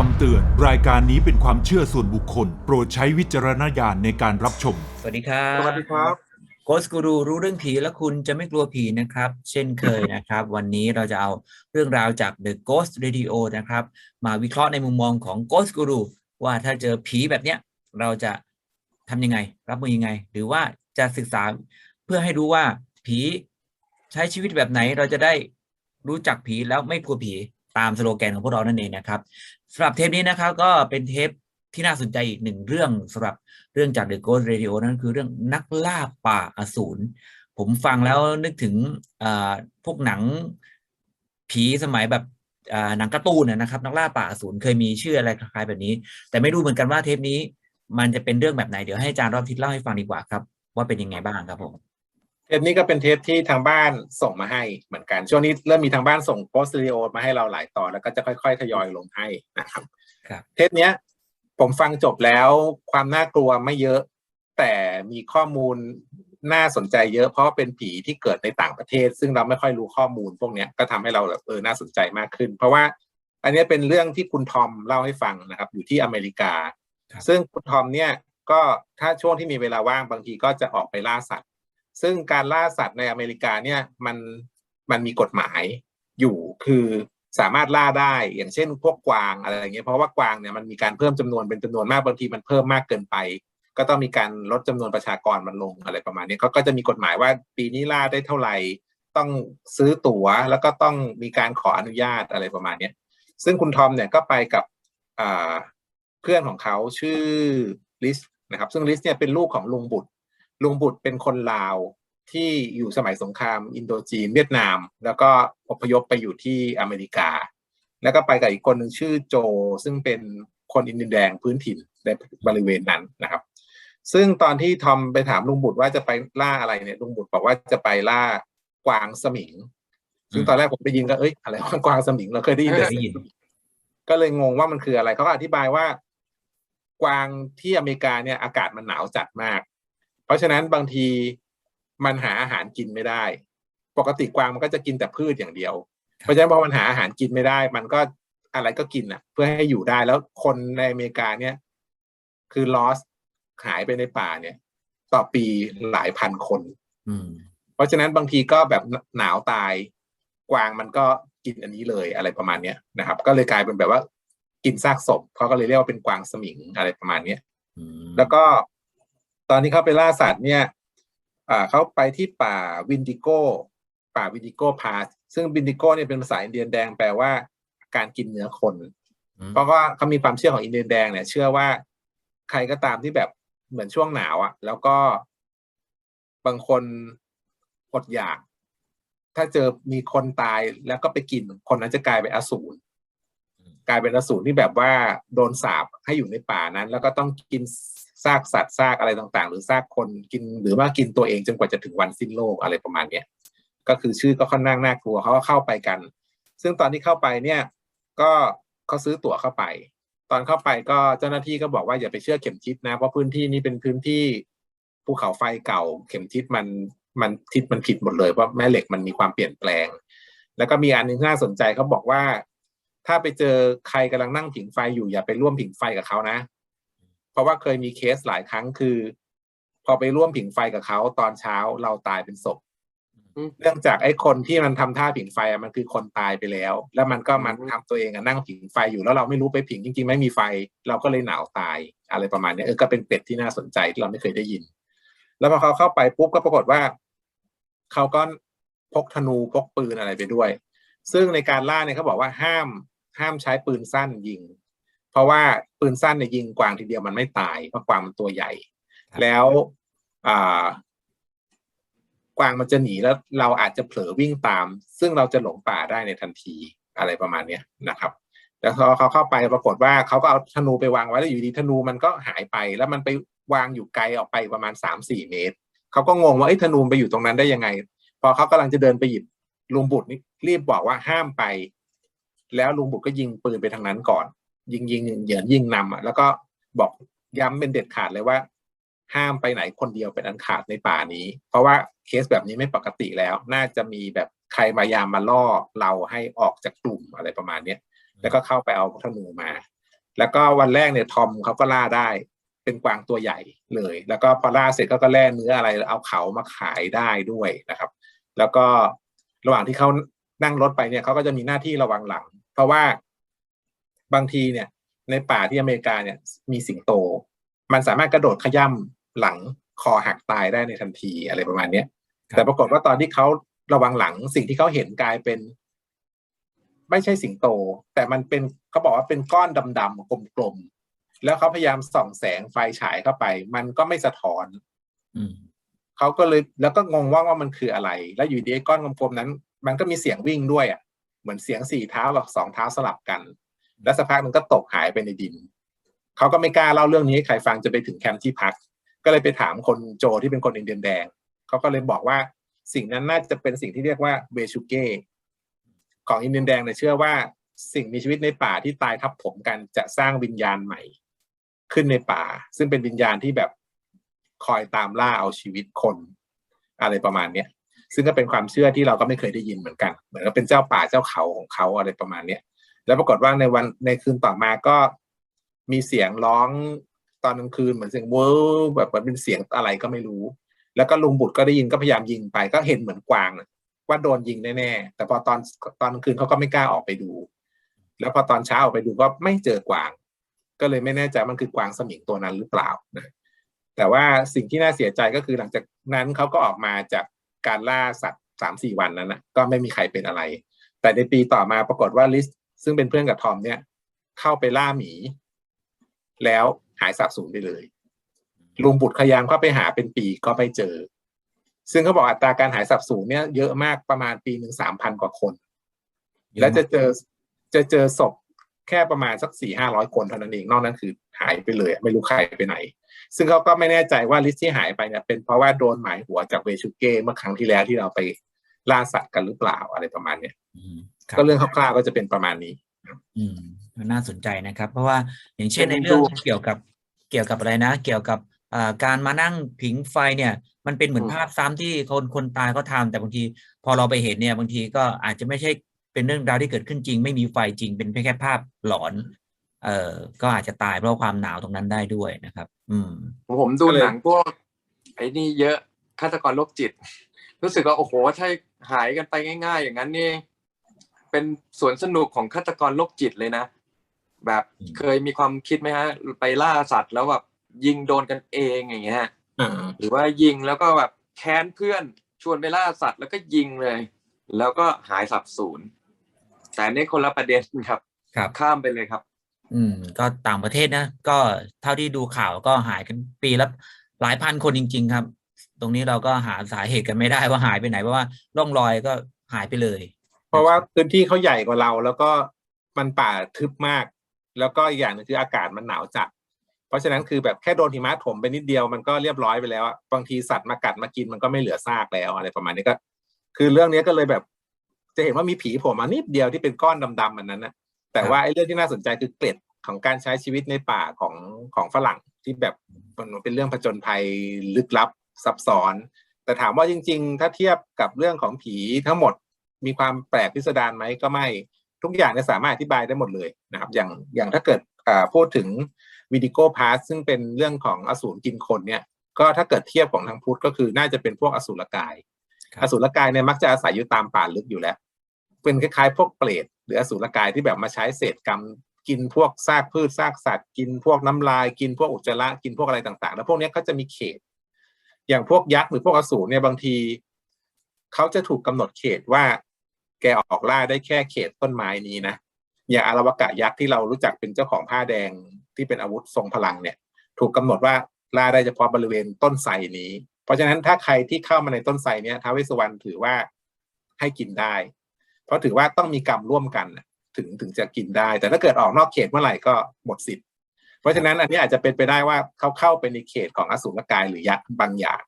คำเตือน รายการนี้เป็นความเชื่อส่วนบุคคล โปรดใช้วิจารณญาณในการรับชม สวัสดีครับสวัสดีครับโกสกูรูรู้เรื่องผีและคุณจะไม่กลัวผีนะครับ เช่นเคยนะครับ วันนี้เราจะเอาเรื่องราวจาก The Ghost Radio นะครับ มาวิเคราะห์ในมุมมองของ Ghost Guru ว่าถ้าเจอผีแบบเนี้ย เราจะทำยังไง รับมือยังไง หรือว่าจะศึกษาเพื่อให้รู้ว่าผีใช้ชีวิตแบบไหนเราจะได้รู้จักผีแล้วไม่กลัวผี ตามสโลแกนของพวกเรานั่นเองนะครับสำหรับเทปนี้นะครับก็เป็นเทปที่น่าสนใจอีกหนึ่งเรื่องสำหรับเรื่องจาก The Ghost Radio นั่นคือเรื่องนักล่าป่าอสูรผมฟังแล้วนึกถึงพวกหนังผีสมัยแบบหนังการ์ตูนนะนะครับ นักล่าป่าอสูรเคยมีชื่ออะไรคล้ายๆแบบนี้ แต่ไม่รู้เหมือนกันว่าเทปนี้ มันจะเป็นเรื่องแบบไหนเดี๋ยวให้อาจารย์รอบทิศเล่าให้ฟังดีกว่าครับ ว่าเป็นยังไงบ้างครับผม เทปนี้ก็เป็นเทปที่ทางบ้านส่งมาให้เหมือนกัน ช่วงนี้เริ่มมีทางบ้านส่งโพสต์วิดีโอมาให้เราหลายตอนแล้วก็จะค่อย ๆ ทยอยลงให้นะครับครับเทปเนี้ย ผมฟังจบแล้วความน่ากลัวไม่เยอะ แต่มีข้อมูลน่าสนใจเยอะเพราะว่าเป็นผีที่เกิดในต่างประเทศ ซึ่งเราไม่ค่อยรู้ข้อมูลพวกเนี้ยก็ทำให้เราแบบเออน่าสนใจมากขึ้น เพราะว่าอันเนี้ยเป็นเรื่องที่คุณทอมเล่าให้ฟังนะครับ อยู่ที่อเมริกาครับซึ่งคุณทอมเนี่ยก็ถ้าช่วงที่มีเวลาว่างบางทีก็จะออกไปล่าสัตว์ ซึ่งการล่าสัตว์ในอเมริกาเนี่ยมันมันมีกฎหมายอยู่คือสามารถล่าได้อย่างเช่น พวกกวางอะไรอย่างเงี้ยเพราะว่ากวางเนี่ยมันมีการเพิ่มจำนวนเป็นจำนวนมากบางทีมันเพิ่มมากเกินไป ก็ต้องมีการลดจำนวนประชากรมันลงอะไรประมาณนี้เขาก็จะมีกฎหมายว่าปีนี้ล่าได้เท่าไหร่ต้องซื้อตั๋วแล้วก็ต้องมีการขออนุญาตอะไรประมาณเนี้ยซึ่งคุณทอมเนี่ยก็ไปกับเพื่อนของเขาชื่อลิสนะครับซึ่งลิสเนี่ยเป็นลูกของลุงบุตร ลุงบุตรเป็นคนลาวที่อยู่สมัยสงครามอินโดจีนเวียดนาม แล้วก็อพยพไปอยู่ที่อเมริกา แล้วก็ไปกับอีกคนหนึ่งชื่อโจ ซึ่งเป็นคนอินเดียนแดงพื้นถิ่นในบริเวณนั้นนะครับ ซึ่งตอนที่ทอมไปถามลุงบุตรว่าจะไปล่าอะไรเนี่ยลุงบุตรบอกว่าจะไปล่ากวางสมิง ซึ่งตอนแรกผมได้ยินก็เอ้ยอะไรว่ากวางสมิงเราเคยได้ยินแต่ได้ยินก็เลยงงว่ามันคืออะไรเขาก็อธิบายว่ากวางที่อเมริกาเนี่ยอากาศมันหนาวจัดมาก เพราะฉะนั้นบางทีมันหาอาหารกินไม่ได้ ปกติกวางมันก็จะกินแต่พืชอย่างเดียว เพราะฉะนั้นพอมันหาอาหารกินไม่ได้ มันก็อะไรก็กินอะ เพื่อให้อยู่ได้แล้วคนในอเมริกาเนี่ย คือ lost หายไปในป่าเนี่ย ต่อปีหลายพันคนอืมเพราะฉะนั้นบางทีก็แบบหนาวตาย กวางมันก็กินอันนี้เลยอะไรประมาณเนี้ยนะครับ ก็เลยกลายเป็นแบบว่ากินซากศพเขาก็เลยเรียกว่าเป็นกวางสมิงอะไรประมาณเนี้ยอืมแล้วก็ ตอนที่เขาไปล่าสัตว์เนี่ยอ่าเขาไปที่ป่าวินดิโกป่าวินดิโกพาสซึ่งวินดิโกเนี่ยเป็นภาษาอินเดียนแดงแปลว่าการกินเนื้อคนอืมเพราะว่าเขามีความเชื่อของอินเดียนแดงเนี่ย เชื่อว่าใครก็ตามที่แบบเหมือนช่วงหนาวอะ่ะ แล้วก็บางคนอดอยาก ถ้าเจอมีคนตายแล้วก็ไปกินคนนั้นจะกลายเป็นอสูรกลายเป็นอสูรที่แบบว่าโดนสาปให้อยู่ในป่านั้น แล้วก็ต้องกิน ซากสัตว์ซากอะไรต่างๆ หรือซากคนกินหรือว่ากินตัวเองจนกว่าจะถึงวันสิ้นโลกอะไรประมาณเนี้ยก็คือชื่อก็ค่อนข้างน่ากลัวเขาก็เข้าไปกัน ซึ่งตอนที่เข้าไปเนี่ย ก็เขาซื้อตั๋วเข้าไป ตอนเข้าไปก็เจ้าหน้าที่ก็บอกว่าอย่าไปเชื่อเข็มทิศนะเพราะพื้นที่นี้เป็นพื้นที่ภูเขาไฟเก่า เข็มทิศมันมันทิศมันผิดหมดเลยเพราะแม่เหล็กมันมีความเปลี่ยนแปลง แล้วก็มีอันหนึงที่น่าสนใจเขาบอกว่า ถ้าไปเจอใครกำลังนั่งผิงไฟอยู่อย่าไปร่วมผิงไฟกับเขานะ เพราะว่าเคยมีเคสหลายครั้งคือ พอไปร่วมผิงไฟกับเขาตอนเช้าเราตายเป็นศพอืมเนื่องจากไอ้คนที่มันทำท่าผิงไฟอะมันคือคนตายไปแล้ว แล้วมันก็มันทำตัวเองอะนั่งผิงไฟอยู่แล้วเราไม่รู้ไปผิงจริง ๆ ไม่มีไฟ เราก็เลยหนาวตายอะไรประมาณเนี้ยเออก็เป็นเป็ดที่น่าสนใจที่เราไม่เคยได้ยิน แล้วพอเขาเข้าไปปุ๊บก็ปรากฏว่าเขาก็พกธนูพกปืนอะไรไปด้วย ซึ่งในการล่าเนี่ยเขาบอกว่าห้ามห้ามใช้ปืนสั้นยิง เพราะว่าปืนสั้นเนี่ยยิงกวางทีเดียวมันไม่ตายเพราะกวางมันตัวใหญ่ แล้วอ่ากวางมันจะหนีแล้วเราอาจจะเผลอวิ่งตาม ซึ่งเราจะหลงป่าได้ในทันทีอะไรประมาณเนี้ยนะครับ แล้วพอเขาเข้าไปปรากฏว่าเขาก็เอาธนูไปวางไว้แล้วอยู่ดีธนูมันก็หายไป แล้วมันไปวางอยู่ไกลออกไปประมาณสามสี่เมตรเขาก็งงว่าไอ้ยธนูไปอยู่ตรงนั้นได้ยังไง พอเขากำลังจะเดินไปหยิบลุงบุตรนี่รีบบอกว่าห้ามไป แล้วลุงบุตรก็ยิงปืนไปทางนั้นก่อน ยิงยิงเหยินยิงนำอะแล้วก็บอกย้ำเป็นเด็ดขาดเลยว่า ห้ามไปไหนคนเดียวเป็นอันขาดในป่านี้ เพราะว่าเคสแบบนี้ไม่ปกติแล้ว น่าจะมีแบบใครมายามมาล่อเราให้ออกจากกลุ่มอะไรประมาณเนี้ยแล้วก็เข้าไปเอาธนูมา แล้วก็วันแรกเนี่ยทอมเขาก็ล่าได้เป็นกวางตัวใหญ่เลย แล้วก็พอล่าเสร็จก็ก็แล่เนื้ออะไรเอาเขามาขายได้ด้วยนะครับ แล้วก็ระหว่างที่เขานั่งรถไปเนี่ยเขาก็จะมีหน้าที่ระวังหลัง เพราะว่า บางทีเนี่ย ในป่าที่อเมริกาเนี่ย มีสิงโต มันสามารถกระโดดขย่ำหลังคอหักตายได้ในทันทีอะไรประมาณเนี้ยครับแต่ปรากฏว่าตอนที่เขาระวังหลังสิ่งที่เขาเห็นกลายเป็น ไม่ใช่สิงโต แต่มันเป็นเขาบอกว่าเป็นก้อนดำๆกลมๆแล้วเขาพยายามส่องแสงไฟฉายเข้าไป มันก็ไม่สะท้อนอืมเขาก็เลยแล้วก็งงว่าว่ามันคืออะไร แล้วอยู่ดีไอ้ก้อนกลมๆนั้น มันก็มีเสียงวิ่งด้วยอะ เหมือนเสียงสี่เท้ากับสองเท้าสลับกัน แล้วสักพักมันก็ตกหายไปในดินเขาก็ไม่กล้าเล่าเรื่องนี้ให้ใครฟังจะไปถึงแคมป์ที่พัก ก็เลยไปถามคนโจที่เป็นคนอินเดียนแดงเขาก็เลยบอกว่าสิ่งนั้นน่าจะเป็นสิ่งที่เรียกว่าเบชูเกของอินเดียนแดงเนี่ยเชื่อว่าสิ่งมีชีวิตในป่าที่ตายทับถมกันจะสร้างวิญญาณใหม่ ขึ้นในป่า ซึ่งเป็นวิญญาณที่แบบคอยตามล่าเอาชีวิตคนอะไรประมาณเนี้ยซึ่งก็เป็นความเชื่อที่เราก็ไม่เคยได้ยินเหมือนกัน เหมือนกับเป็นเจ้าป่าเจ้าเขาของเขาอะไรประมาณเนี้ย แล้วปรากฏว่าในวันในคืนต่อมาก็มีเสียงร้องตอนกลางคืนเหมือนเสียงเวอร์แบบเหมือนเป็นเสียงอะไรก็ไม่รู้ แล้วก็ลุงบุตรก็ได้ยินก็พยายามยิงไปก็เห็นเหมือนกวางว่าโดนยิงแน่ๆแต่พอตอนตอนกลางคืนเขาก็ไม่กล้าออกไปดู แล้วพอตอนเช้าออกไปดูก็ไม่เจอกวาง ก็เลยไม่แน่ใจมันคือกวางสมิงตัวนั้นหรือเปล่านะแต่ว่าสิ่งที่น่าเสียใจก็คือหลังจากนั้นเขาก็ออกมาจากการล่าสัตว์สามสี่วันนั้นนะก็ไม่มีใครเป็นอะไร แต่ในปีต่อมาปรากฏว่าลิส ซึ่งเป็นเพื่อนกับทอมเนี่ย เข้าไปล่าหมี แล้วหายสาบสูญไปเลย ลุงบุตรพยายามเข้าไปหาเป็นปีก็ไม่เจอ ซึ่งเขาบอกอัตราการหายสับสูญเนี่ยเยอะมากประมาณปีหนึ่งสามพันกว่าคน แล้วจะเจอจะเจอศพแค่ประมาณสักสี่ห้าร้อยคนเท่านั้นเอง นอกนั้นคือหายไปเลย ไม่รู้ใครไปไหน ซึ่งเขาก็ไม่แน่ใจว่าลิสต์ที่หายไปเนี่ยเป็นเพราะว่าโดนหมายหัวจากเวชูเก้เมื่อครั้งที่แล้วที่เราไปล่าสัตว์กันหรือเปล่าอะไรประมาณเนี้ยอืมครับ ก็เรื่องคร่าวๆก็จะเป็นประมาณนี้ อืมน่าสนใจนะครับ เพราะว่าอย่างเช่นเป็ในนเรื่องดูเกี่ยวกับเกี่ยวกับอะไรนะ เกี่ยวกับอ่าการมานั่งผิงไฟเนี่ย มันเป็นเหมือนอืมภาพซ้ำที่คนคนตายเขาทำแต่บางที พอเราไปเห็นเนี่ยบางทีก็อาจจะไม่ใช่เป็นเรื่องราวที่เกิดขึ้นจริง ไม่มีไฟจริงเป็นแค่แค่ภาพหลอน เอ่อก็อาจจะตายเพราะความหนาวตรงนั้นได้ด้วยนะครับ อืม ผมดูก็เลยหนังพวกไอ้นี่เยอะฆาตกรโรคจิต รู้สึกว่าโอ้โหถ้าหายกันไปง่าย ๆ อย่างนั้นนี่ เป็นสวนสนุกของฆาตกรโรคจิตเลยนะ แบบอืมเคยมีความคิดไหมฮะ ไปล่าสัตว์แล้วแบบยิงโดนกันเองอย่างเงี้ยอ่าหรือว่ายิงแล้วก็แบบแค้นเพื่อนชวนไปล่าสัตว์แล้วก็ยิงเลย แล้วก็หายสับสูญแต่อันนี่คนละประเด็นครับครับ ข้ามไปเลยครับ อืม ก็ต่างประเทศนะ ก็เท่าที่ดูข่าวก็หายกันปีละหลายพันคนจริง ๆ ครับ ตรงนี้เราก็หาสาเหตุกันไม่ได้ว่าหายไปไหนเพราะว่าร่องรอยก็หายไปเลยเพ ราะว่าพื้นที่เขาใหญ่กว่าเรา แล้วก็มันป่าทึบมาก แล้วก็อีกอย่างหนึงคืออากาศมันหนาวจัด เพราะฉะนั้นคือแบบแค่โดนหิมะถมไปนิดเดียวมันก็เรียบร้อยไปแล้วบางทีสัตว์มากัดมากินมันก็ไม่เหลือซากแล้วอะไรประมาณนี้ก็ คือเรื่องนี้ก็เลยแบบ จะเห็นว่ามีผีผล่มานิดเดียวที่เป็นก้อนดำๆมันนั้นนะแต่ว่าไอ้เรื่องที่น่าสนใจคือเกล็ดของการใช้ชีวิตในป่าของของฝรั่งที่แบบมันเป็นเรื่องผจญภัยลึกลับซับซ้อน แต่ถามว่าจริง ๆ ถ้าเทียบกับเรื่องของผีทั้งหมด มีความแปลกพิสดารไหมก็ไม่ทุกอย่างเนี่ยสามารถอธิบายได้หมดเลยนะครับ อย่างอย่างถ้าเกิดอ่าพูดถึงวิดิโกพาสซึ่งเป็นเรื่องของอสูรกินคนเนี่ย ก็ถ้าเกิดเทียบของทางพุทธก็คือน่าจะเป็นพวกอสูรกายครับอสูรกายเนี่ยมักจะอาศัยอยู่ตามป่าลึกอยู่แล้ว เป็นคล้ายๆ พวกเปรตหรืออสูรกายที่แบบมาใช้เศษกรรมกินพวกซากพืชซากสัตว์ กินพวกน้ำลายกินพวกอุจจาระกินพวกอะไรต่างๆ แล้วพวกเนี้ยเขาจะมีเขต อย่างพวกยักษ์หรือพวกอสูรเนี่ยบางที เขาจะถูกกำหนดเขตว่า แกออกล่าได้แค่เขตต้นไม้นี้นะอย่างอารวกะยักษ์ที่เรารู้จักเป็นเจ้าของผ้าแดงที่เป็นอาวุธทรงพลังเนี่ย ถูกกำหนดว่าล่าได้เฉพาะบริเวณต้นไทรนี้ เพราะฉะนั้นถ้าใครที่เข้ามาในต้นไทรเนี่ยท้าวเวสสุวรรณถือว่าให้กินได้ เพราะถือว่าต้องมีกรรมร่วมกันถึงถึงจะกินได้ แต่ถ้าเกิดออกนอกเขตเมื่อไหร่ก็หมดสิทธิ์เพราะฉะนั้นอันนี้อาจจะเป็นไปได้ว่าเขาเข้าไปในเขตของอสูรกายหรือยักษ์บางอย่าง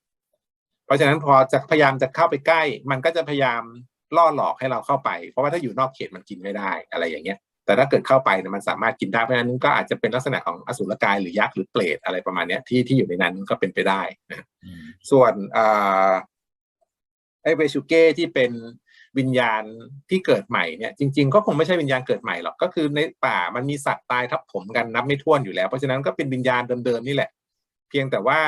เพราะฉะนั้นพอจะพยายามจะเข้าไปใกล้ มันก็จะพยายามล่อหลอกให้เราเข้าไป เพราะว่าถ้าอยู่นอกเขตมันกินไม่ได้อะไรอย่างเงี้ย แต่ถ้าเกิดเข้าไปเนี่ยมันสามารถกินได้เพราะฉะนั้นก็อาจจะเป็นลักษณะของอสูรกายหรือยักษ์หรือเปรตอะไรประมาณเนี้ยที่ที่อยู่ในนั้นก็เป็นไปได้นะอืมส่วนอ่าไอ้เวชูเก้ที่เป็นวิญญาณที่เกิดใหม่เนี่ยจริง ๆ ก็คงไม่ใช่วิญญาณเกิดใหม่หรอกก็คือในป่ามันมีสัตว์ตายทับถมกันนับไม่ถ้วนอยู่แล้ว เพราะฉะนั้นก็เป็นวิญญาณเดิมๆนี่แหละ เพียงแต่ว่า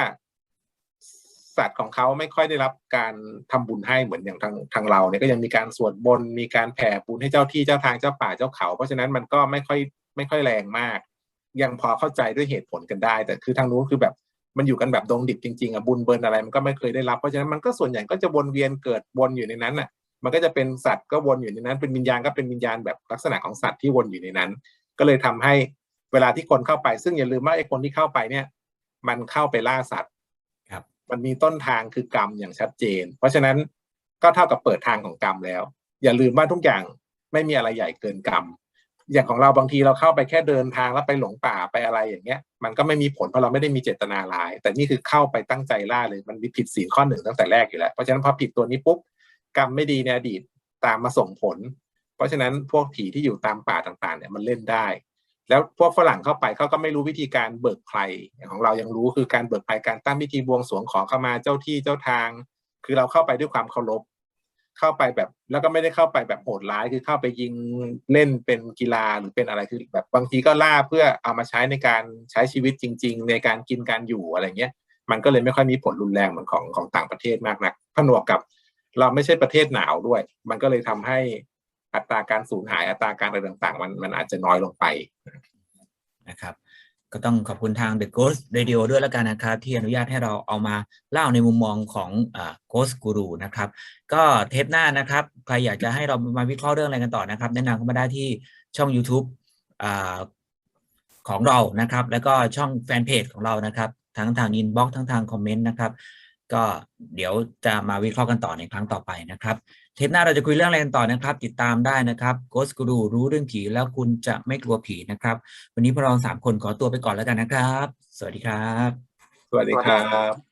สัตว์ของเขาไม่ค่อยได้รับการทำบุญให้เหมือนอย่างทางทางเราเนี่ยก็ยังมีการสวดบนมีการแผ่บุญให้เจ้าที่เจ้าทางเจ้าป่าเจ้าเขา เพราะฉะนั้นมันก็ไม่ค่อยไม่ค่อยแรงมาก ยังพอเข้าใจด้วยเหตุผลกันได้ แต่คือทางนู้นคือแบบมันอยู่กันแบบดงดิบจริงๆอะบุญเบิร์นอะไรมันก็ไม่เคยได้รับเพราะฉะนั้นมันก็ส่วนใหญ่ก็จะวนเวียนเกิดวนอยู่ในนั้นน่ะ มันก็จะเป็นสัตว์ก็วนอยู่ในนั้น เป็นวิญญาณก็เป็นวิญญาณแบบลักษณะของสัตว์ที่วนอยู่ในนั้น ก็เลยทำให้เวลาที่คนเข้าไป ซึ่งอย่าลืมว่าไอ้คนที่เข้าไปเนี่ย มันเข้าไปล่าสัตว์ มันมีต้นทางคือกรรมอย่างชัดเจน เพราะฉะนั้นก็เท่ากับเปิดทางของกรรมแล้ว อย่าลืมว่าทุกอย่างไม่มีอะไรใหญ่เกินกรรมอย่างของเราบางทีเราเข้าไปแค่เดินทางแล้วไปหลงป่าไปอะไรอย่างเงี้ย มันก็ไม่มีผลเพราะเราไม่ได้มีเจตนาร้าย แต่นี่คือเข้าไปตั้งใจล่าเลยมันมีผิดศีลข้อหนึ่งตั้งแต่แรกอยู่แล้ว เพราะฉะนั้นพอผิดตัวนี้ปุ๊บกรรมไม่ดีในอดีตตามมาส่งผล เพราะฉะนั้นพวกผีที่อยู่ตามป่าต่างๆเนี่ยมันเล่นได้ แล้วพวกฝรั่งเข้าไปเขาก็ไม่รู้วิธีการเบิกไพรของเรายังรู้คือการเบิกไพรการตั้งพิธีบวงสรวงขอเข้ามาเจ้าที่เจ้าทาง คือเราเข้าไปด้วยความเคารพเข้าไปแบบ แล้วก็ไม่ได้เข้าไปแบบโหดร้ายคือเข้าไปยิงเล่นเป็นกีฬาหรือเป็นอะไรคือ แบบบางทีก็ล่าเพื่อเอามาใช้ในการใช้ชีวิตจริง ๆ ในการกินการอยู่อะไรเงี้ย มันก็เลยไม่ค่อยมีผลรุนแรงเหมือนของของต่างประเทศมากนักผนวกกับเราไม่ใช่ประเทศหนาวด้วย มันก็เลยทำให้ อัตราการสูญหายอัตราการอะไรต่างๆ มันมันอาจจะน้อยลงไปนะครับ ก็ต้องขอบคุณทาง The Ghost Radio ด้วยแล้วกันนะครับ ที่อนุญาตให้เราเอามาเล่าในมุมมองของอ Ghost Guru นะครับ ก็เทปหน้านะครับ ใครอยากจะให้เรามาวิเคราะห์เรื่องอะไรกันต่อนะครับ แนะนำเข้ามาได้ที่ช่อง YouTube อของเรานะครับ แล้วก็ช่องแฟนเพจของเรานะครับ ทั้งทางอินบ็อกทั้งทางคอมเมนต์นะครับ ก็เดี๋ยวจะมาวิเคราะห์กันต่อในครั้งต่อไปนะครับ เทปหน้าเราจะคุยเรื่องอะไรกันต่อนะครับ ติดตามได้นะครับโกสกูรูรู้เรื่องผีแล้วคุณจะไม่กลัวผีนะครับ วันนี้พวกเราสามคนขอตัวไปก่อนแล้วกันนะครับ สวัสดีครับ สวัสดีครับ